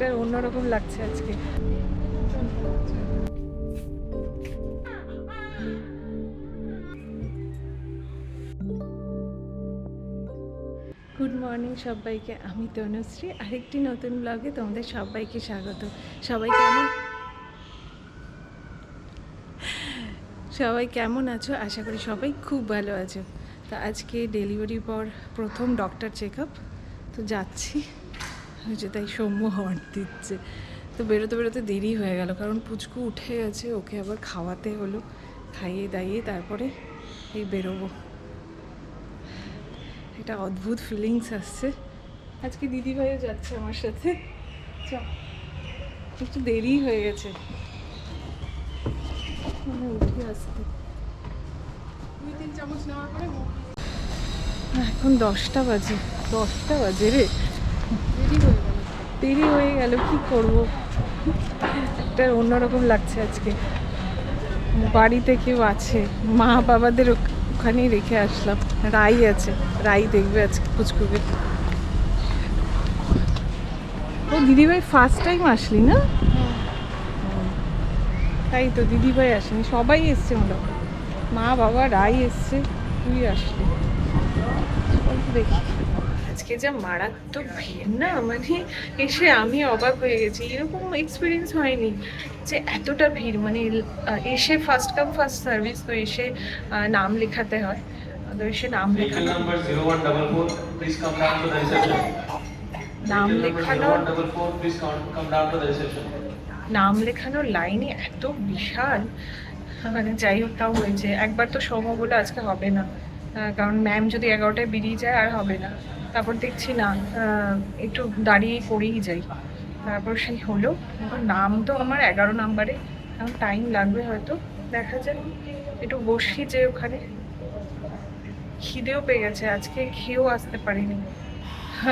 একটা অন্যরকম লাগছে আজকে। গুড মর্নিং সবাইকে, আমি তনুশ্রী। আরেকটি নতুন ব্লগে তোমাদের সবাইকে স্বাগত। সবাই কেমন? সবাই কেমন আছো? আশা করি সবাই খুব ভালো আছো। তো আজকে ডেলিভারি পর প্রথম ডক্টর চেক আপ তো যাচ্ছি। হয়েছে তাই সৌম্য হর্ন দিচ্ছে। তো বেরোতে বেরোতে দেরি হয়ে গেল, কারণ পুচকু উঠে গেছে, ওকে আবার খাওয়াতে হলো। খাইয়ে দাইয়ে তারপরে এই বেরোবো। একটা অদ্ভুত ফিলিংস আসছে। আজকে দিদিভাইও যাচ্ছে আমার সাথে। চ একটু দেরি হয়ে গেছে। মানে উঠে আসতে। দুই, তিন চামচ নেওয়ার পরে এখন দশটা বাজে দশটা বাজে রে। দেরি হয়ে গেল, কি করব? একটা অন্যরকম লাগছে আজকে। বাড়িতে কেউ আছে, মা বাবাদের ওখ- ওখানেই রেখে আসলাম। রাই আছে, রাই দেখবে আজকে পুচকুকে। ও দিদিভাই ফার্স্ট টাইম আসলি না? তাই তো, দিদিভাই আসেনি, সবাই এসছে মোটামুটি মা বাবা, রাই এসছে, তুই আসলি। দেখি। আজকে যা মারাত্মক ভিড় না? মানে এসে আমি অবাক হয়ে গেছি। এরকম এক্সপিরিয়েন্স হয়নি যে এতটা ভিড়। মানে এসে ফার্স্ট কাম ফার্স্ট সার্ভিস তো এসে নাম লেখাতে হয়। তো এসে নাম লেখানো. নাম reception. নাম লেখানোর লাইনই এত বিশাল। মানে যাই হোক তাও হয়েছে। একবার তো সময় বলে আজকে হবে না। কারণ ম্যাম যদি এগারোটায় বেরিয়ে যায় আর হবে না। তারপর দেখছি না একটু দাঁড়িয়ে পড়েই যাই। তারপর সেই হলো। নাম তো আমার এগারো নাম্বারে। এখন টাইম লাগবে হয়তো। দেখা যাক। একটু বসি যে ওখানে। খিদেও পেয়ে গেছে। আজকে খেয়েও আসতে পারিনি।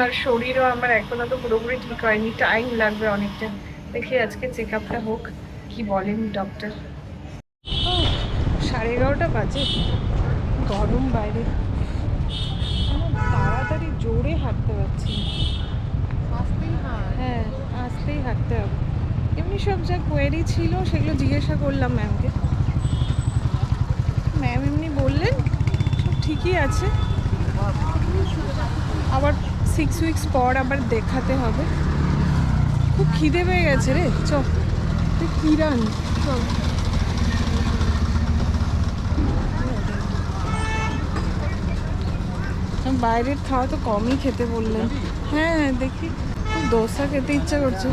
আর শরীরও আমার এখনও তো পুরোপুরি ঠিক হয়নি। টাইম লাগবে অনেকটা। দেখি আজকে চেক আপটা হোক। কি বলেন ডক্টর সাড়ে এগারোটা বাজে। গরম বাইরে। তাড়াতাড়ি জোরে হাঁটতে পারছি হয়। আসতেই হাঁটতে হবে। এমনি সব যা কোয়েরি ছিল সেগুলো জিজ্ঞাসা করলাম ম্যামকে ম্যাম এমনি বললেন সব ঠিকই আছে। আবার সিক্স উইকস পর আবার দেখাতে হবে। খুব খিদে পেয়ে গেছে রে চ তুই কিরান চল। বাইরের খাওয়া তো কমই খেতে বললেন। হ্যাঁ দেখি। দোসা খেতে ইচ্ছা করছে।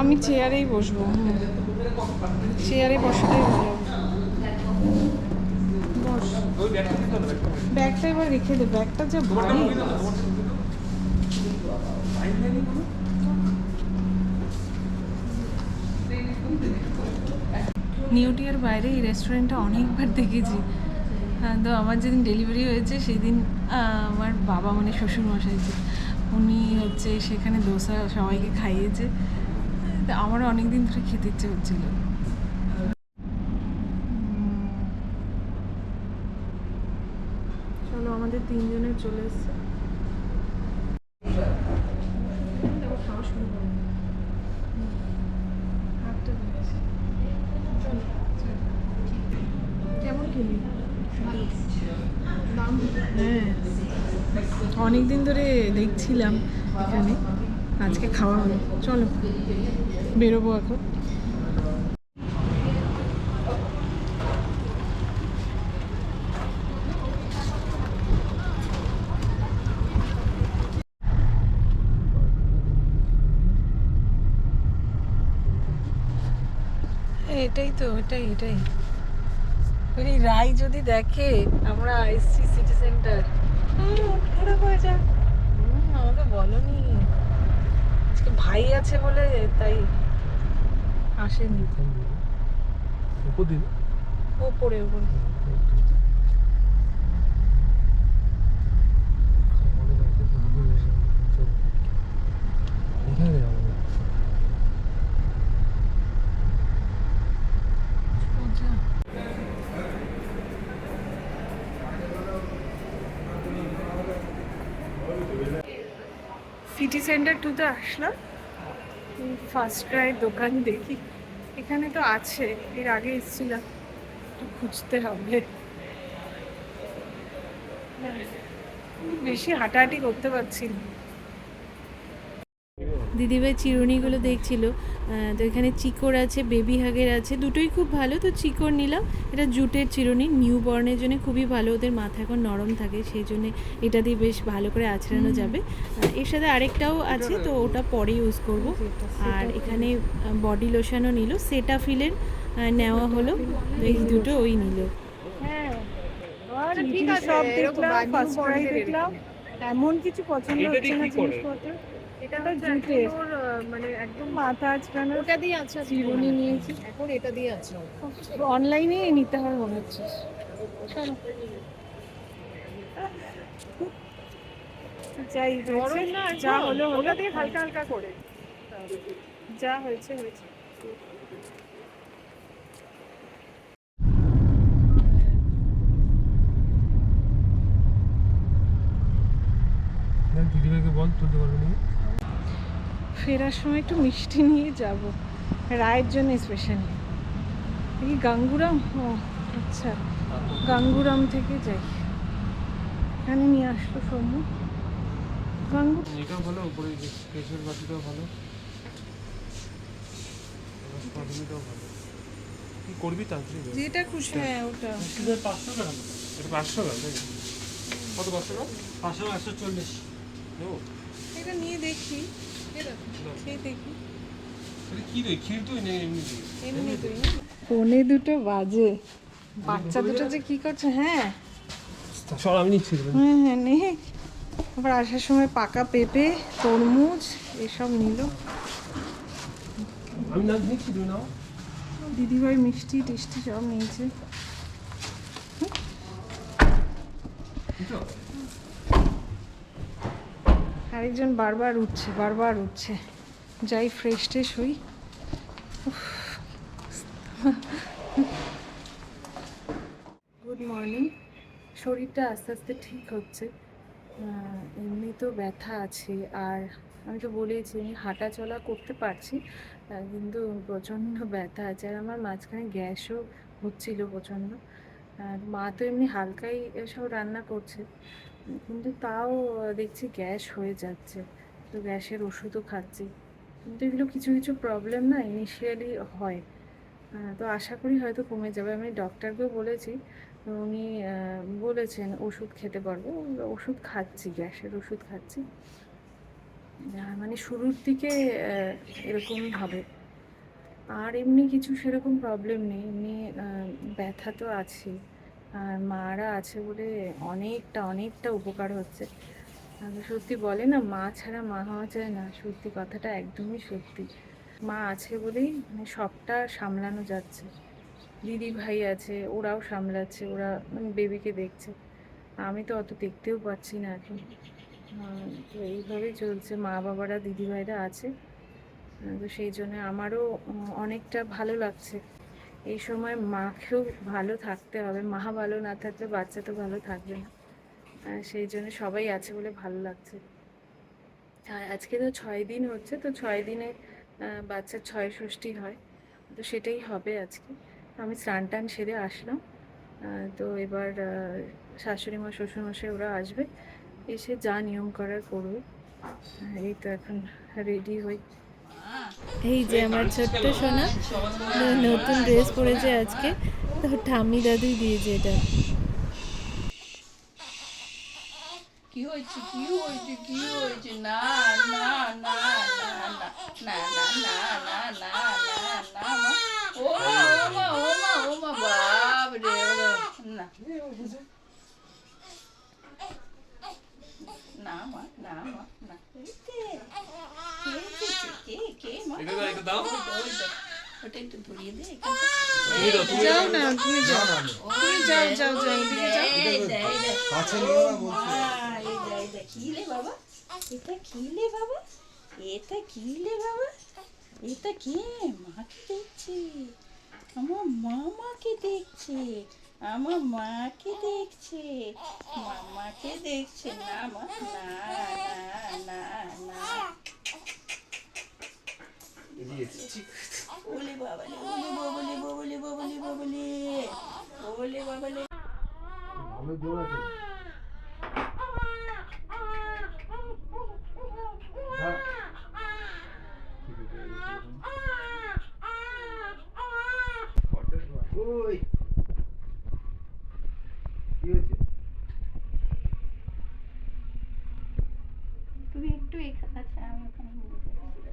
আমি চেয়ারেই বসবো। চেয়ারে বসাটাই ভালো বস ব্যাগটা এবার রেখে দে ব্যাগটা যা ভারী নিউটিয়ার বাইরে এই রেস্টুরেন্টটা অনেকবার দেখেছি। হ্যাঁ, তো আমার যেদিন ডেলিভারি হয়েছে সেদিন আমার বাবা মানে শ্বশুরমশাই যে উনি হচ্ছে সেখানে দোসা সবাইকে খাইয়েছে। তো আমারও অনেক দিন ধরে খেতে ইচ্ছে হচ্ছিল চলো আমাদের তিনজনের চলে এসছে। হ্যাঁ। অনেক দিন ধরে দেখছিলাম এখানে। আজকে খাওয়া হলো। চলো, বেরোবো এখন। এটাই তো এটাই এটাই। ওই রাই যদি দেখে আমরা এসছি সিটি সেন্টার খারাপ হয়ে যায় আমাকে বলনি। আজকে ভাই আছে বলে তাই আসেনি। ওপরে ওপরে। সিটি সেন্টার টুতে আসলাম। ফার্স্ট ক্রাই দোকান দেখি। এখানে তো আছে, এর আগে এসেছিলাম। খুঁজতে হবে। বেশি হাঁটাহাঁটি করতে পারছি না। দিদিভাই চিরুনিগুলো দেখছিল। তো এখানে চিকোর আছে বেবি হাগের আছে দুটোই খুব ভালো। তো চিকোর নিলাম। এটা জুটের চিরুনি নিউ বর্নের জন্য খুবই ভালো। ওদের মাথা এখন নরম থাকে সেই জন্য এটা দিয়ে বেশ ভালো করে আছড়ানো যাবে। এর সাথে আরেকটাও আছে তো ওটা পরে ইউজ করব। আর এখানে বডি লোশনও নিল। সেটাফিলের নেওয়া হলো। এই দুটো ওই নিল। হ্যাঁ। আছে, সব দেখলাম ফার্স্ট দেখলাম। এমন কিছু পছন্দ হচ্ছে না জিনিসপত্র। এটা তো মানে একদম মাথা আজকানো ওটা দিয়ে আছে চিরুনি নিয়েছি। এখন এটা দিয়ে আছে অনলাইনে নিতে হবে মনে হচ্ছে। চলো। যাই যা হলো হলো। দিয়ে হালকা হালকা করে। যা হয়েছে হয়েছে। দিদিভাইকে বল তুলতে পারবে না ফেরার সময় একটু মিষ্টি নিয়ে যাব। রায়ের জন্য স্পেশালি এই গাঙ্গুরাম? ও আচ্ছা। গাঙ্গুরাম থেকে যাই। এখানে নিয়ে আসলো সৌম্য। গাঙ্গু এটাও ভালো উপরে কেশের বাটিটাও ভালো। ভালো। কি করবি তান্ত্রিক যেটা খুশি হ্যাঁ ওটা। পাঁচশো গ্রাম এটা পাঁচশো গ্রাম তাই? কত পাঁচশো গ্রাম পাঁচশো একশো চল্লিশ। এটা নিয়ে দেখি। পৌনে দুটো বাজে। বাচ্চা দুটো যে কি করছে হ্যাঁ। সর আমি নিচ্ছি হ্যাঁ হ্যাঁ নে। আবার আসার সময় পাকা পেঁপে তরমুজ এসব নিল। আমি না নিচ্ছি নাও। দিদিভাই মিষ্টি টিষ্টি সব নিয়েছে। আরেকজন বারবার উঠছে বারবার উঠছে। যাই ফ্রেশ ট্রেশ হই। গুড মর্নিং শরীরটা আস্তে আস্তে ঠিক হচ্ছে। এমনি তো ব্যথা আছে। আর আমি তো বলেইছি, আমি হাঁটা চলা করতে পারছি কিন্তু প্রচণ্ড ব্যথা আছে। আর আমার মাঝখানে গ্যাসও হচ্ছিল প্রচণ্ড। আর মা তো এমনি হালকাই সব রান্না করছে। কিন্তু তাও দেখছি গ্যাস হয়ে যাচ্ছে। তো গ্যাসের ওষুধও খাচ্ছি। কিন্তু এগুলো কিছু কিছু প্রবলেম না ইনিশিয়ালি হয়। তো আশা করি হয়তো কমে যাবে। আমি ডক্টরকেও বলেছি, উনি বলেছেন ওষুধ খেতে পারব। ওষুধ খাচ্ছি, গ্যাসের ওষুধ খাচ্ছি। মানে শুরুর দিকে এরকমই হবে আর এমনি কিছু সেরকম প্রবলেম নেই। এমনি ব্যথা তো আছে আর মারা আছে বলে অনেকটা অনেকটা উপকার হচ্ছে। সত্যি বলে না, মা ছাড়া মা হওয়া যায় না। সত্যি কথাটা একদমই সত্যি। মা আছে বলেই মানে সবটা সামলানো যাচ্ছে। দিদি ভাই আছে, ওরাও সামলাচ্ছে, ওরা মানে বেবিকে দেখছে। আমি তো অত দেখতেও পাচ্ছি না এখন। তো এইভাবেই চলছে, মা বাবারা, দিদি ভাইরা আছে। তো সেই জন্য আমারও অনেকটা ভালো লাগছে। এই সময় মাকেও ভালো থাকতে হবে। মা ভালো না থাকলে বাচ্চা তো ভালো থাকবে না। সেই জন্য সবাই আছে বলে ভালো লাগছে। আর আজকে তো ছয় দিন হচ্ছে, তো ছয় দিনে বাচ্চার ছয় ষষ্ঠী হয়। তো সেটাই হবে আজকে। আমি স্নান টান সেরে আসলাম। তো এবার শাশুড়ি মা শ্বশুরমশাই ওরা আসবে। এসে যা নিয়ম করার করবে এই তো এখন রেডি হই। এই যে আমার ছোট্ট সোনা নতুন ড্রেস পরেছে আজকে তো ঠাম্মি দাদুই দিয়েছে এটা কি হয়েছে কি হয়েছে কি হয়েছে না না না না না না না না না না না না মা ও মা ও মা ও মা ও মা বাপ রে না না মা না মা না কে এসেছে? কে কে এটা দাও এটা দাও ওই দেখ, ওটা একটু ধরিয়ে দে তুমি দাও তুমি যাও না তুমি যাও তুমি যাও যাও যাও এদিকে যাও কাছে নিও না বলছি খিলে বাবা এটা খিলে বাবা এটা বাবা এটা কে মাকে দেখছে আমার মামাকে দেখছে আমার মাকে দেখছে মামাকে দেখছে না মা না না না না জোর আছে। ওই। কি হয়েছে? তুমি একটু এখানে আচ্ছা আমি ওখানে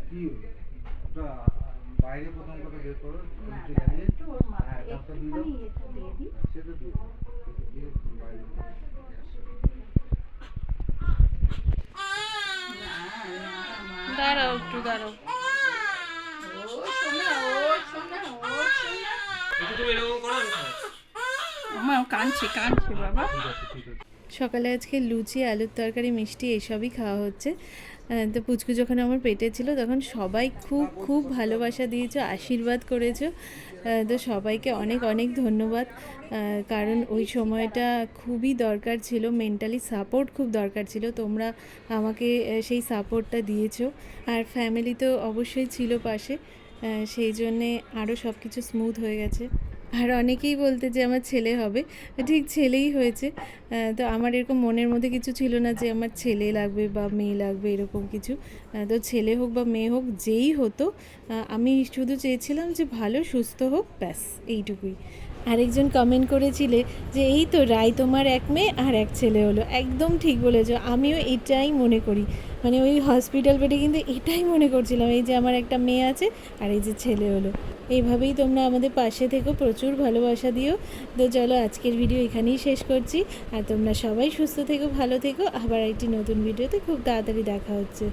কি হয়েছে? বাইরে প্রথম কথা বের করো হ্যাঁ, সেটা দিয়ে বাইরে। দাঁড়াও একটু কাঁদছে কাঁদছে বাবা। সকালে আজকে লুচি আলুর তরকারি মিষ্টি এসবই খাওয়া হচ্ছে। তো পুচকু যখন আমার পেটে ছিল, তখন সবাই খুব খুব ভালোবাসা দিয়েছ, আশীর্বাদ করেছ। তো সবাইকে অনেক অনেক ধন্যবাদ। কারণ ওই সময়টা খুবই দরকার ছিল মেন্টালি সাপোর্ট খুব দরকার ছিল। তোমরা আমাকে সেই সাপোর্টটা দিয়েছ। আর ফ্যামিলি তো অবশ্যই ছিল পাশে। সেই জন্যে আরও সব কিছু স্মুথ হয়ে গেছে। আর অনেকেই বলতে যে আমার ছেলে হবে। ঠিক ছেলেই হয়েছে। তো আমার এরকম মনের মধ্যে কিছু ছিল না যে আমার ছেলে লাগবে বা মেয়ে লাগবে এরকম কিছু। তো ছেলে হোক বা মেয়ে হোক, যেই হতো আমি শুধু চেয়েছিলাম যে ভালো, সুস্থ হোক, ব্যাস, এইটুকুই। আরেকজন কমেন্ট করেছিলে যে, এই তো রায় তোমার এক মেয়ে আর এক ছেলে হলো। একদম ঠিক বলেছ, আমিও এটাই মনে করি। মানে ওই হসপিটাল বেডে কিন্তু এটাই মনে করছিলাম, এই যে আমার একটা মেয়ে আছে আর এই যে ছেলে হলো। এইভাবেই তোমরা আমাদের পাশে থেকো, প্রচুর ভালোবাসা দিও। তো চলো আজকের ভিডিও এখানেই শেষ করছি। আর তোমরা সবাই সুস্থ থেকো, ভালো থেকো। আবার একটি নতুন ভিডিওতে খুব তাড়াতাড়ি দেখা হচ্ছে।